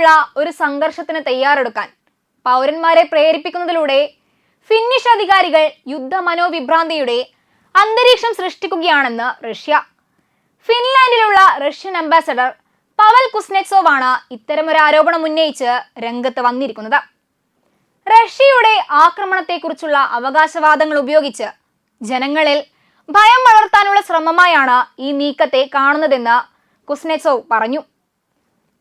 തമ്മിലുള്ള ഒരു സംഘർഷത്തിന് തയ്യാറെടുക്കാൻ പൗരന്മാരെ പ്രേരിപ്പിക്കുന്നതിലൂടെ ഫിന്നിഷ് അധികാരികൾ യുദ്ധ മനോവിഭ്രാന്തിയുടെ അന്തരീക്ഷം സൃഷ്ടിക്കുകയാണെന്ന് റഷ്യ. ഫിൻലാൻഡിലുള്ള റഷ്യൻ അംബാസഡർ പവൽ കുസ്നെറ്റ്സോവാണ് ഇത്തരമൊരു ആരോപണം ഉന്നയിച്ച് രംഗത്ത് വന്നിരിക്കുന്നത്. റഷ്യയുടെ ആക്രമണത്തെക്കുറിച്ചുള്ള അവകാശവാദങ്ങൾ ഉപയോഗിച്ച് ജനങ്ങളിൽ ഭയം വളർത്താനുള്ള ശ്രമമായാണ് ഈ നീക്കത്തെ കാണുന്നതെന്ന് കുസ്നെറ്റ്സോവ് പറഞ്ഞു.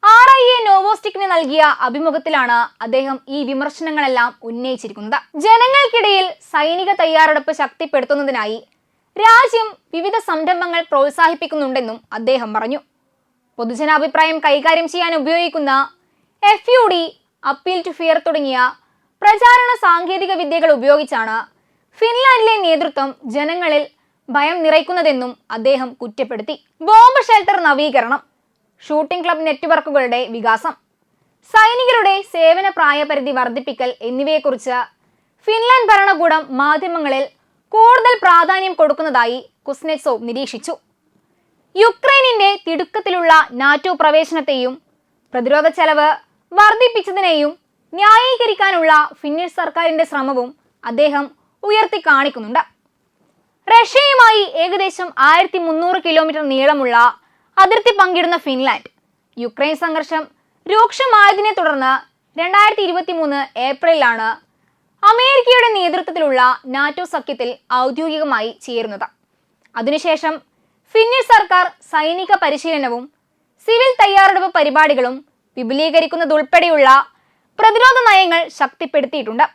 ആർ ഐ എ നോവോസ്റ്റിക്കിന് നൽകിയ അഭിമുഖത്തിലാണ് അദ്ദേഹം ഈ വിമർശനങ്ങളെല്ലാം ഉന്നയിച്ചിരിക്കുന്നത്. ജനങ്ങൾക്കിടയിൽ സൈനിക തയ്യാറെടുപ്പ് ശക്തിപ്പെടുത്തുന്നതിനായി രാജ്യം വിവിധ സംരംഭങ്ങൾ പ്രോത്സാഹിപ്പിക്കുന്നുണ്ടെന്നും അദ്ദേഹം പറഞ്ഞു. പൊതുജനാഭിപ്രായം കൈകാര്യം ചെയ്യാൻ ഉപയോഗിക്കുന്ന F U D appeal to fear തുടങ്ങിയ പ്രചാരണ സാങ്കേതിക വിദ്യകൾ ഉപയോഗിച്ചാണ് ഫിൻലാൻഡിലെ നേതൃത്വം ജനങ്ങളിൽ ഭയം നിറയ്ക്കുന്നതെന്നും അദ്ദേഹം കുറ്റപ്പെടുത്തി. ബോംബ് ഷെൽട്ടർ നവീകരണം ഷൂട്ടിംഗ് ക്ലബ് നെറ്റ്വർക്കുകളുടെ വികാസം. സൈനികരുടെ സേവന പ്രായപരിധി വർദ്ധിപ്പിക്കൽ എന്നിവയെക്കുറിച്ച് ഫിൻലാൻഡ് ഭരണകൂടം മാധ്യമങ്ങളിൽ കൂടുതൽ പ്രാധാന്യം കൊടുക്കുന്നതായി കുസ്നെറ്റ്സോവ് നിരീക്ഷിച്ചു. യുക്രൈനിന്റെ തിടുക്കത്തിലുള്ള നാറ്റോ പ്രവേശനത്തെയും പ്രതിരോധ ചെലവ് വർദ്ധിപ്പിച്ചതിനെയും ന്യായീകരിക്കാനുള്ള ഫിന്നിഷ് സർക്കാരിന്റെ ശ്രമവും അദ്ദേഹം ഉയർത്തി കാണിക്കുന്നുണ്ട് റഷ്യയുമായി ഏകദേശം ആയിരത്തി മുന്നൂറ് കിലോമീറ്റർ നീളമുള്ള അതിർത്തി പങ്കിടുന്ന ഫിൻലാൻഡ്. യുക്രൈൻ സംഘർഷം രൂക്ഷമായതിനെ തുടർന്ന് രണ്ടായിരത്തി ഇരുപത്തി മൂന്ന് ഏപ്രിലാണ് അമേരിക്കയുടെ നേതൃത്വത്തിലുള്ള നാറ്റോ സഖ്യത്തിൽ ഔദ്യോഗികമായി ചേരുന്നത്. അതിനുശേഷം ഫിന്നിഷ് സർക്കാർ സൈനിക പരിശീലനവും സിവിൽ തയ്യാറെടുപ്പ് പരിപാടികളും വിപുലീകരിക്കുന്നതുൾപ്പെടെയുള്ള പ്രതിരോധ നയങ്ങൾ ശക്തിപ്പെടുത്തിയിട്ടുണ്ട്.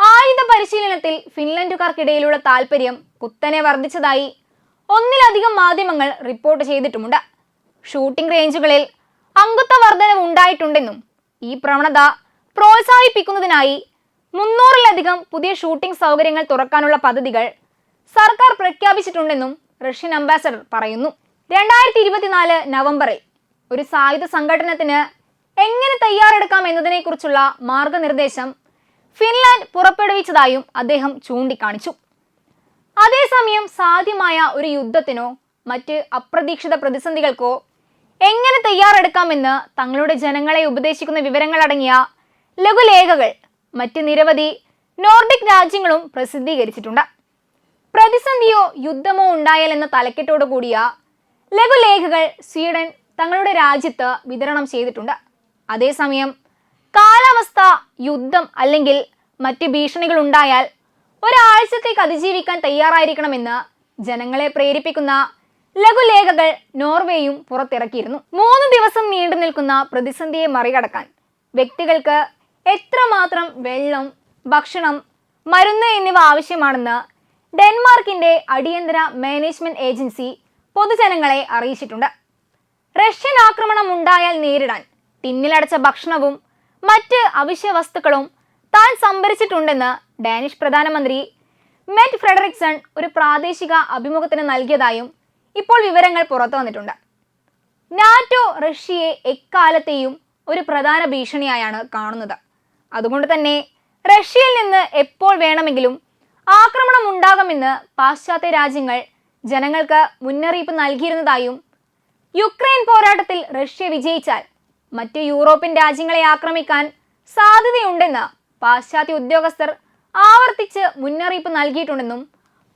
ആയുധ പരിശീലനത്തിൽ ഫിൻലൻഡുകാർക്കിടയിലുള്ള താൽപ്പര്യം കുത്തനെ വർദ്ധിച്ചതായി ഒന്നിലധികം മാധ്യമങ്ങൾ റിപ്പോർട്ട് ചെയ്തിട്ടുമുണ്ട്. ഷൂട്ടിംഗ് റേഞ്ചുകളിൽ അംഗത്വ വർധനവ് ഉണ്ടായിട്ടുണ്ടെന്നും ഈ പ്രവണത പ്രോത്സാഹിപ്പിക്കുന്നതിനായി മുന്നൂറിലധികം പുതിയ ഷൂട്ടിംഗ് സൗകര്യങ്ങൾ തുറക്കാനുള്ള പദ്ധതികൾ സർക്കാർ പ്രഖ്യാപിച്ചിട്ടുണ്ടെന്നും റഷ്യൻ അംബാസഡർ പറയുന്നു. രണ്ടായിരത്തി ഇരുപത്തിനാല് നവംബറിൽ ഒരു സായുധ സംഘടനത്തിന് എങ്ങനെ തയ്യാറെടുക്കാം എന്നതിനെക്കുറിച്ചുള്ള മാർഗനിർദ്ദേശം ഫിൻലാൻഡ് പുറപ്പെടുവിച്ചതായും അദ്ദേഹം ചൂണ്ടിക്കാണിച്ചു. അതേസമയം സാധ്യമായ ഒരു യുദ്ധത്തിനോ മറ്റ് അപ്രതീക്ഷിത പ്രതിസന്ധികൾക്കോ എങ്ങനെ തയ്യാറെടുക്കാമെന്ന് തങ്ങളുടെ ജനങ്ങളെ ഉപദേശിക്കുന്ന വിവരങ്ങളടങ്ങിയ ലഘുലേഖകൾ മറ്റ് നിരവധി നോർഡിക് രാജ്യങ്ങളും പ്രസിദ്ധീകരിച്ചിട്ടുണ്ട്. പ്രതിസന്ധിയോ യുദ്ധമോ ഉണ്ടായാൽ എന്ന തലക്കെട്ടോടു കൂടിയ ലഘുലേഖകൾ സ്വീഡൻ തങ്ങളുടെ രാജ്യത്ത് വിതരണം ചെയ്തിട്ടുണ്ട്. അതേസമയം കാലാവസ്ഥ യുദ്ധം അല്ലെങ്കിൽ മറ്റ് ഭീഷണികൾ ഉണ്ടായാൽ ഒരാഴ്ചത്തേക്ക് അതിജീവിക്കാൻ തയ്യാറായിരിക്കണമെന്ന് ജനങ്ങളെ പ്രേരിപ്പിക്കുന്ന ലഘുലേഖകൾ നോർവേയും പുറത്തിറക്കിയിരുന്നു. മൂന്ന് ദിവസം നീണ്ടു നിൽക്കുന്ന പ്രതിസന്ധിയെ മറികടക്കാൻ വ്യക്തികൾക്ക് എത്രമാത്രം വെള്ളം ഭക്ഷണം മരുന്ന് എന്നിവ ആവശ്യമാണെന്ന് ഡെൻമാർക്കിന്റെ അടിയന്തര മാനേജ്മെന്റ് ഏജൻസി പൊതുജനങ്ങളെ അറിയിച്ചിട്ടുണ്ട്. റഷ്യൻ ആക്രമണം ഉണ്ടായാൽ നേരിടാൻ ടിന്നിലടച്ച ഭക്ഷണവും മറ്റ് അവശ്യ വസ്തുക്കളും താൻ സംഭരിച്ചിട്ടുണ്ടെന്ന് ഡാനിഷ് പ്രധാനമന്ത്രി മെറ്റ് ഫ്രെഡറിക്സൺ ഒരു പ്രാദേശിക അഭിമുഖത്തിന് നൽകിയതായും ഇപ്പോൾ വിവരങ്ങൾ പുറത്തു വന്നിട്ടുണ്ട്. നാറ്റോ റഷ്യയെ എക്കാലത്തെയും ഒരു പ്രധാന ഭീഷണിയായാണ് കാണുന്നത്. അതുകൊണ്ട് തന്നെ റഷ്യയിൽ നിന്ന് എപ്പോൾ വേണമെങ്കിലും ആക്രമണം ഉണ്ടാകുമെന്ന് പാശ്ചാത്യ രാജ്യങ്ങൾ ജനങ്ങൾക്ക് മുന്നറിയിപ്പ് നൽകിയിരുന്നതായും യുക്രൈൻ പോരാട്ടത്തിൽ റഷ്യ വിജയിച്ചാൽ മറ്റ് യൂറോപ്യൻ രാജ്യങ്ങളെ ആക്രമിക്കാൻ സാധ്യതയുണ്ടെന്ന് പാശ്ചാത്യ ഉദ്യോഗസ്ഥർ ആവർത്തിച്ച് മുന്നറിയിപ്പ് നൽകിയിട്ടുണ്ടെന്നും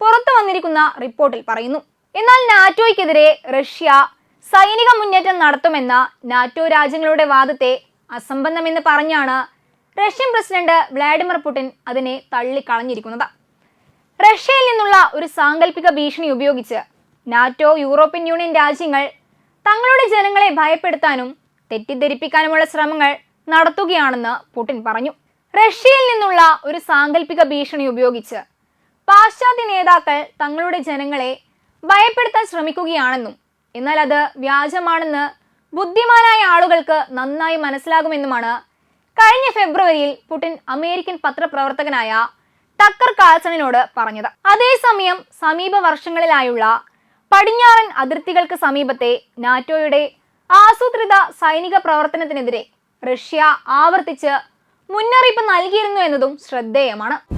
പുറത്തു വന്നിരിക്കുന്ന റിപ്പോർട്ടിൽ പറയുന്നു. എന്നാൽ നാറ്റോയ്ക്കെതിരെ റഷ്യ സൈനിക മുന്നേറ്റം നടത്തുമെന്ന നാറ്റോ രാജ്യങ്ങളുടെ വാദത്തെ അസംബന്ധമെന്ന് പറഞ്ഞാണ് റഷ്യൻ പ്രസിഡന്റ് വ്ളാഡിമിർ പുടിൻ അതിനെ തള്ളിക്കളഞ്ഞിരിക്കുന്നത്. റഷ്യയിൽ നിന്നുള്ള ഒരു സാങ്കല്പിക ഭീഷണി ഉപയോഗിച്ച് നാറ്റോ യൂറോപ്യൻ യൂണിയൻ രാജ്യങ്ങൾ തങ്ങളുടെ ജനങ്ങളെ ഭയപ്പെടുത്താനും തെറ്റിദ്ധരിപ്പിക്കാനുമുള്ള ശ്രമങ്ങൾ നടത്തുകയാണെന്ന് പുടിൻ പറഞ്ഞു. റഷ്യയിൽ നിന്നുള്ള ഒരു സാങ്കല്പിക ഭീഷണി ഉപയോഗിച്ച് പാശ്ചാത്യ നേതാക്കൾ തങ്ങളുടെ ജനങ്ങളെ ഭയപ്പെടുത്താൻ ശ്രമിക്കുകയാണെന്നും എന്നാൽ അത് വ്യാജമാണെന്ന് ബുദ്ധിമാനായ ആളുകൾക്ക് നന്നായി മനസ്സിലാകുമെന്നുമാണ് കഴിഞ്ഞ ഫെബ്രുവരിയിൽ പുടിൻ അമേരിക്കൻ പത്രപ്രവർത്തകനായ ടക്കർ കാൾസണിനോട് പറഞ്ഞത്. അതേസമയം സമീപ വർഷങ്ങളിലായുള്ള പടിഞ്ഞാറൻ അതിർത്തികൾക്ക് സമീപത്തെ നാറ്റോയുടെ ആസൂത്രിത സൈനിക പ്രവർത്തനത്തിനെതിരെ റഷ്യ ആവർത്തിച്ച് മുന്നറിയിപ്പ് നൽകിയിരുന്നു എന്നതും ശ്രദ്ധേയമാണ്